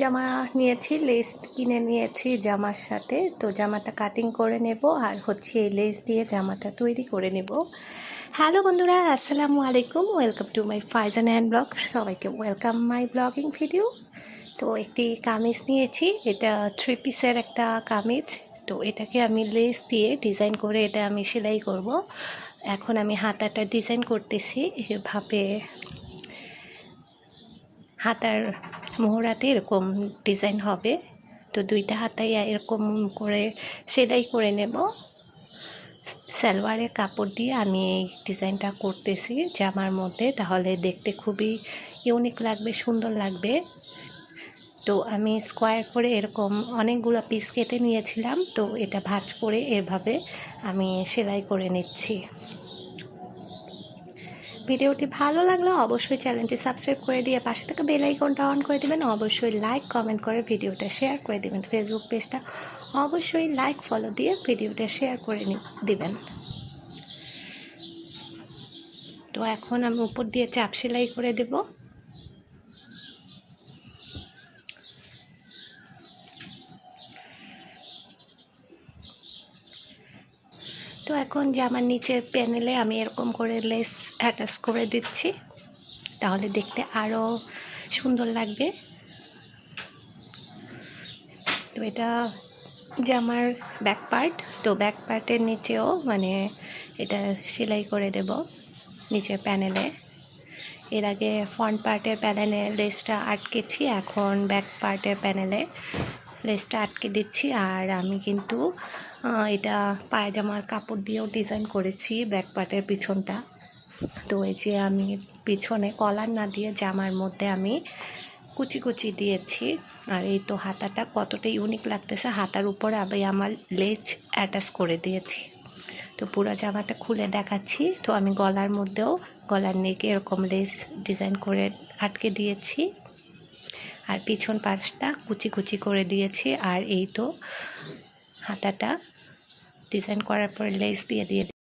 জামা নিয়েছি লেস কিনে নিয়েছি জামার সাথে। তো জামাটা কাটিং করে নেব আর হচ্ছে এই লেস দিয়ে জামাটা তৈরি করে নেব। হ্যালো বন্ধুরা, আসসালামু আলাইকুম। Welcome to my Faizan and blog সবাইকে ওয়েলকাম মাই ব্লগিং ভিডিও তো একটি কামিজ নিয়েছি, এটা থ্রি পিসের একটা কামিজ। তো এটাকে আমি লেস দিয়ে ডিজাইন করে এটা আমি সেলাই করব। এখন আমি হাতাটা ডিজাইন করতেছি, এভাবে হাতার মোহরাতে এরকম ডিজাইন হবে। তো দুইটা হাতাই এরকম করে সেলাই করে নেব। সালোয়ারের কাপড় দিয়ে আমি এই ডিজাইনটা করতেছি জামার মধ্যে। তাহলে দেখতে খুবই ইউনিক লাগবে, সুন্দর লাগবে। তো আমি স্কোয়ার করে এরকম অনেকগুলো পিস কেটে নিয়েছিলাম। তো এটা ভাঁজ করে এভাবে আমি সেলাই করে নিচ্ছি। ভিডিওটি ভালো লাগলে অবশ্যই চ্যানেলটি সাবস্ক্রাইব করে দিয়ে পাশে থেকে বেল আইকনটা অন করে দেবেন। অবশ্যই লাইক, কমেন্ট করে ভিডিওটা শেয়ার করে দেবেন। ফেসবুক পেজটা অবশ্যই লাইক, ফলো দিয়ে ভিডিওটা শেয়ার করে দিবেন। তো এখন আমি উপর দিয়ে চাপ সেলাই করে দেব। তো এখন জামার নিচের প্যানেলে আমি এরকম করে লেস অ্যাটাচ করে দিচ্ছি, তাহলে দেখতে আরও সুন্দর লাগবে। তো এটা জামার ব্যাক পার্ট তো ব্যাক পার্টের নিচেও মানে এটা সেলাই করে দেব নিচের প্যানেলে এর আগে ফ্রন্ট পার্টের প্যানেলে লেসটা আটকেছি, এখন ব্যাক পার্টের প্যানেলে লেসটা আটকে দিচ্ছি। আর আমি কিন্তু এটা পায়জামার কাপড় দিয়েও ডিজাইন করেছি ব্যাক পার্টের পিছনটা। তো এই যে আমি পিছনে কলার না দিয়ে জামার মধ্যে আমি কুচি কুচি দিয়েছি। আর এই তো হাতাটা কতটা ইউনিক লাগতেছে, হাতার উপরে আমি আমার লেজ অ্যাটাচ করে দিয়েছি। তো পুরো জামাটা খুলে দেখাচ্ছি। তো আমি গলার মধ্যেও গলার নেকে এরকম লেস ডিজাইন করে আটকে দিয়েছি। আর পিছন পাশটা কুচি কুচি করে দিয়েছি আর এই তো হাতাটা ডিজাইন করার পরে লেস দিয়ে দিয়ে